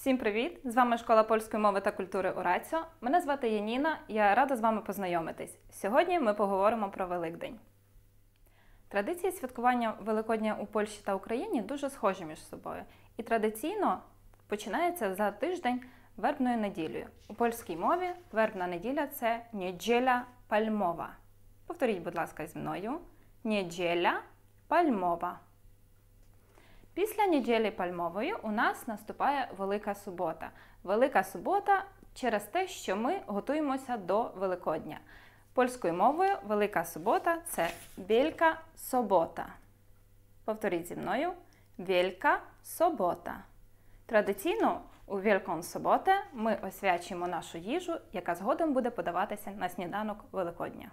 Всім привіт! З вами школа польської мови та культури Ураціо. Мене звати Яніна, я рада з вами познайомитись. Сьогодні ми поговоримо про Великдень. Традиції святкування Великодня у Польщі та Україні дуже схожі між собою. І традиційно починається за тиждень вербною неділею. У польській мові вербна неділя це неділя пальмова. Повторіть, будь ласка, зі мною. Неділя пальмова. Після неділі пальмової у нас наступає Велика Субота. Велика Субота через те, що ми готуємося до Великодня. Польською мовою Велика Субота це Вілька Собота. Повторіть зі мною Вілька Собота. Традиційно у Вілкон Соботе ми освячуємо нашу їжу, яка згодом буде подаватися на сніданок Великодня.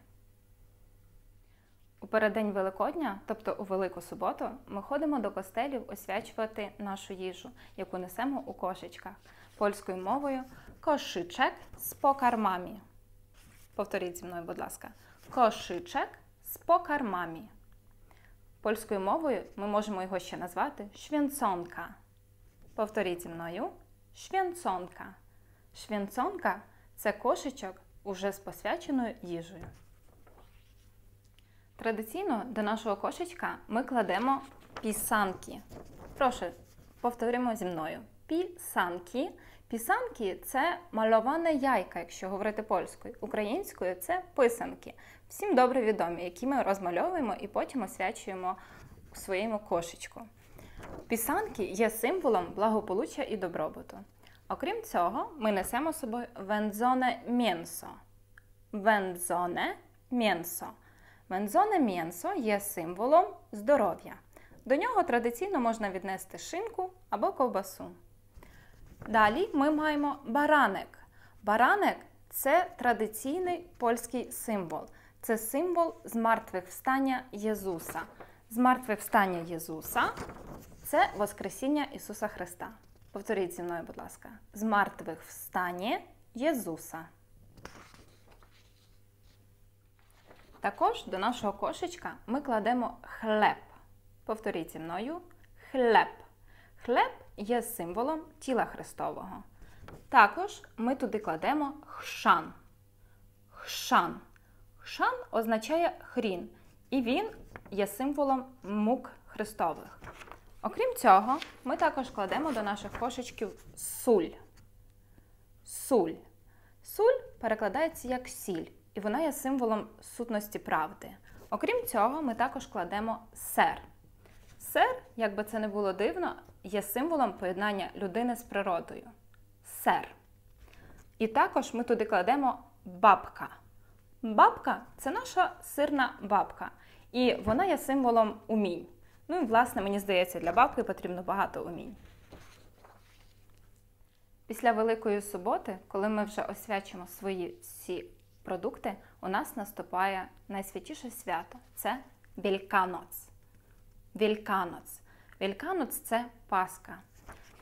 У переддень Великодня, тобто у Велику суботу, ми ходимо до костелів освячувати нашу їжу, яку несемо у кошечках. Польською мовою кошичек з покармами. Повторіть зі мною, будь ласка, кошичек з покармами. Польською мовою ми можемо його ще назвати швінцонка. Повторіть зі мною швінцонка. Швінцонка це кошечок уже з посвяченою їжею. Традиційно до нашого кошечка ми кладемо пісанки. Прошу, повторимо зі мною. Пісанки. Пісанки це мальоване яйка, якщо говорити польською. Українською це писанки. Всім добре відомі, які ми розмальовуємо і потім освячуємо у своєму кошечку. Пісанки є символом благополуччя і добробуту. Окрім цього, ми несемо з собою вензоне м'єнсо. Вензоне м'єнсо. Вензоне м'єнсо є символом здоров'я. До нього традиційно можна віднести шинку або ковбасу. Далі ми маємо бараник. Бараник це традиційний польський символ. Це символ з мертвих встання Єзуса. З мертвих встання Єзуса це Воскресіння Ісуса Христа. Повторіть зі мною, будь ласка, з мертвих встання Єзуса. Також до нашого кошечка ми кладемо хлеб. Повторіть зі мною хлеб. Хлеб є символом тіла Христового. Також ми туди кладемо хшан. Хшан. Хшан означає хрін, і він є символом мук Христових. Окрім цього, ми також кладемо до наших кошечків суль. Суль. Суль перекладається як сіль і вона є символом сутності правди. Окрім цього, ми також кладемо сер. Сер, як би це не було дивно, є символом поєднання людини з природою. Сер. І також ми туди кладемо бабка. Бабка це наша сирна бабка. І вона є символом умінь. Ну і, власне, мені здається, для бабки потрібно багато умінь. Після Великої суботи, коли ми вже освячимо свої всі продукти, у нас наступає найсвятіше свято це Вільканоц. Вільканоц. Вільканоц це Пасха.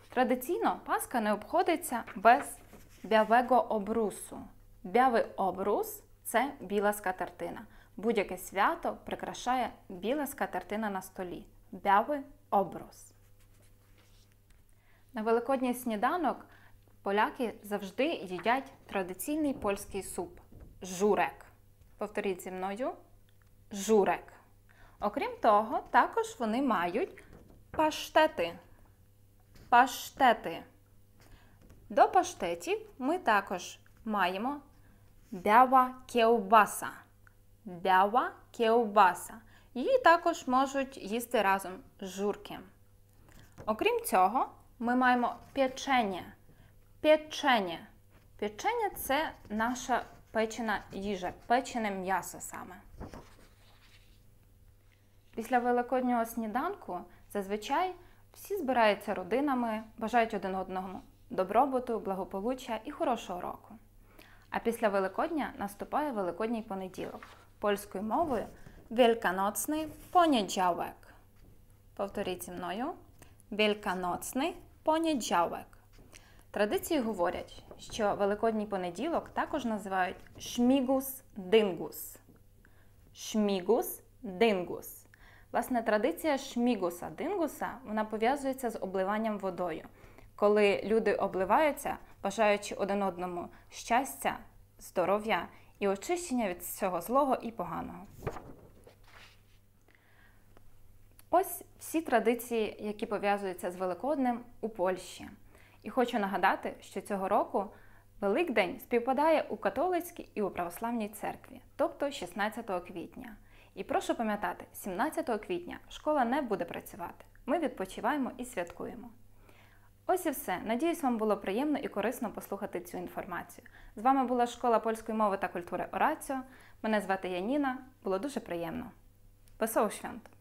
Традиційно Пасха не обходиться без бявего обрусу. Бявий обрус це біла скатертина. Будь-яке свято прикрашає біла скатертина на столі. Бявий обрус. На великодній сніданок поляки завжди їдять традиційний польський суп журек. Повторіть зі мною журек. Окрім того, також вони мають паштети. Паштети. До паштетів ми також маємо бява кеубаса. Бява кеубаса. Її також можуть їсти разом з журком. Окрім цього, ми маємо печення. Печення. Печення це наша печена їжа, печене м'ясо саме. Після великоднього сніданку зазвичай всі збираються родинами, бажають один одному добробуту, благополуччя і хорошого року. А після Великодня наступає Великодній понеділок. Польською мовою Wielkanocny poniedziałek. Повторіть зі мною. Wielkanocny poniedziałek. Традиції говорять, що Великодній понеділок також називають шмігус дингус. Шмігус дингус. Власне, традиція шмігуса дингуса вона пов'язується з обливанням водою. коли люди обливаються, бажаючи один одному щастя, здоров'я і очищення від всього злого і поганого. Ось всі традиції, які пов'язуються з Великоднем у Польщі. І хочу нагадати, що цього року Великдень співпадає у католицькій і у православній церкві, тобто 16 квітня. І прошу пам'ятати, 17 квітня школа не буде працювати. Ми відпочиваємо і святкуємо. Ось і все. Надіюсь, вам було приємно і корисно послухати цю інформацію. З вами була школа польської мови та культури Ораціо. Мене звати Яніна. Було дуже приємно. Веселих свят!